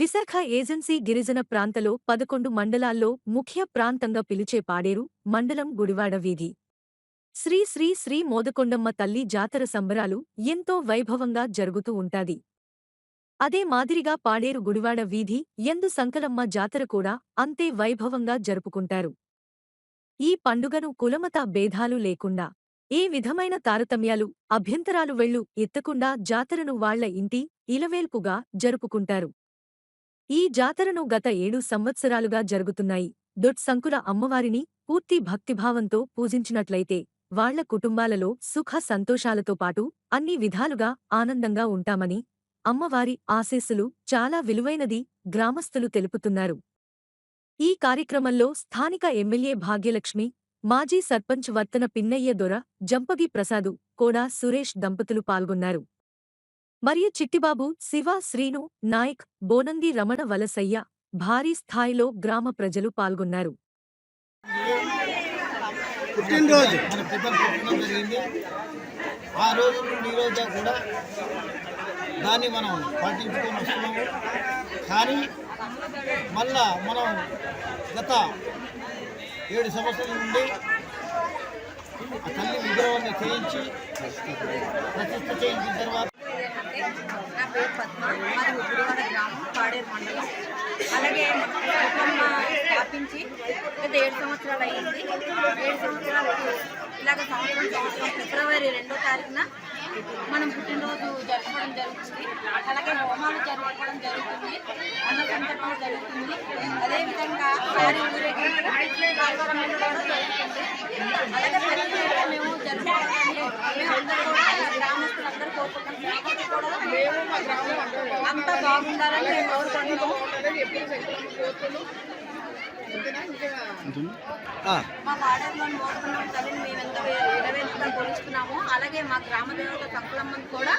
Visakha agency గిరిజన ప్రాంతలో పదకొండు మండలాల్లో ముఖ్య ప్రాంతంగా పిలిచే పాడేరు మండలం గుడివాడ వీధి. శ్రీ శ్రీ శ్రీ మోదకొండమ్మ తల్లి జాతర సంబరాలు ఎంతో వైభవంగా జరుగుతూ ఉంటాది. అదే మాదిరిగా పాడేరు గుడివాడ వీధి ఎందు సంకలమ్మ జాతర కూడా అంతే వైభవంగా జరుపుకుంటారు. ఈ పండుగను కులమత భేదాలు లేకుండా ఏ విధమైన తారతమ్యాలు అభ్యంతరాలు వెళ్ళు ఎత్తకుండా జాతరను వాళ్ళ ఇంటి ఇలవేల్పుగా జరుపుకుంటారు. ఈ జాతరను గత ఏడు సంవత్సరాలుగా జరుగుతున్నాయి. దొట్ సంకుల అమ్మవారిని పూర్తి భక్తిభావంతో పూజించినట్లయితే వాళ్ళ కుటుంబాలలో సుఖ సంతోషాలతో పాటు అన్ని విధాలుగా ఆనందంగా ఉంటామని అమ్మవారి ఆశీస్సులు చాలా విలువైనది గ్రామస్థులు తెలుపుతున్నారు. ఈ కార్యక్రమంలో స్థానిక ఎమ్మెల్యే భాగ్యలక్ష్మి మాజీ సర్పంచ్ వర్తన పిన్నయ్య దొర జంపగి ప్రసాదు కోడా సురేష్ దంపతులు పాల్గొన్నారు. మరియు చిట్టిబాబు శివ శ్రీను నాయక్ బోనంది రమణ వలసయ్య భారీ స్థాయిలో గ్రామ ప్రజలు పాల్గొన్నారు. పుట్టినరోజు. మన పెద్దలు పుట్టడం జరిగింది ఆ రోజు నుండి ఈ కూడా దాన్ని మనం పాటించుకొని వస్తున్నాము. కానీ మళ్ళా మనం గత ఏడు సంవత్సరాల నుండి తల్లి విగ్రహాన్ని చేయించి ప్రతిష్ట చేయించిన తర్వాత మాది ఉగ్రవాడ గ్రామం పాడేరు మండలం అలాగే కుటుంబ స్థాపించి గత ఏడు సంవత్సరాలు అయ్యింది ఏడు సంవత్సరాలకు ఇలాగ సంవత్సరం సంవత్సరం ఫిబ్రవరి రెండో తారీఖున మనం పుట్టినరోజు జరుపుకోవడం జరుగుతుంది. అలాగే హోమాలు జరుపుకోవడం జరుగుతుంది. అన్న సందర్భం జరుగుతుంది. అదేవిధంగా సారి జరుగుతుంది అలాగే ప్రతి ఏటా మేము జరుపుకోవడానికి మేము అందరూ కూడా గ్రామస్తులందరూ కోరుకుంటున్నాం కూడా మేము మా గ్రామం అంతా బాగుండాలని మేము కోరుకుంటున్నాము ఆ, మా వాడర్లోని మోసుకున్న తల్లిని మేము ఎంత విలవేలుగా కొలుస్తున్నాము అలాగే మా గ్రామ దేవత తక్కులమ్మని కూడా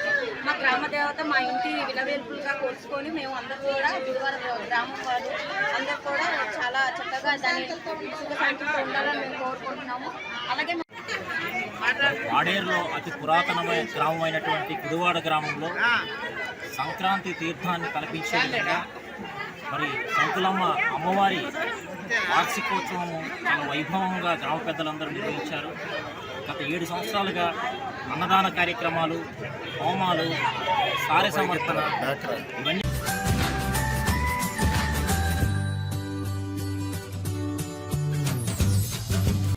మా గ్రామ దేవత మా ఇంటి విలవేల్పులుగా కొలుసుకొని మేము అందరూ కూడా గురువార గ్రామం వారు అందరూ కూడా చాలా చక్కగా దాన్ని సుఖ శాంతితో ఉండాలని మేము కోరుకుంటున్నాము. అలాగే పాడేరులో అతి పురాతనమైన గ్రామం అయినటువంటి గుడివాడ గ్రామంలో సంక్రాంతి తీర్థాన్ని కల్పించే విధంగా మరి సంకులమ్మ అమ్మవారి వార్షికోత్సవము చాలా వైభవంగా గ్రామ పెద్దలందరూ నిర్వహించారు. గత ఏడు సంవత్సరాలుగా అన్నదాన కార్యక్రమాలు హోమాలు సారె సమర్పణ ఇవన్నీ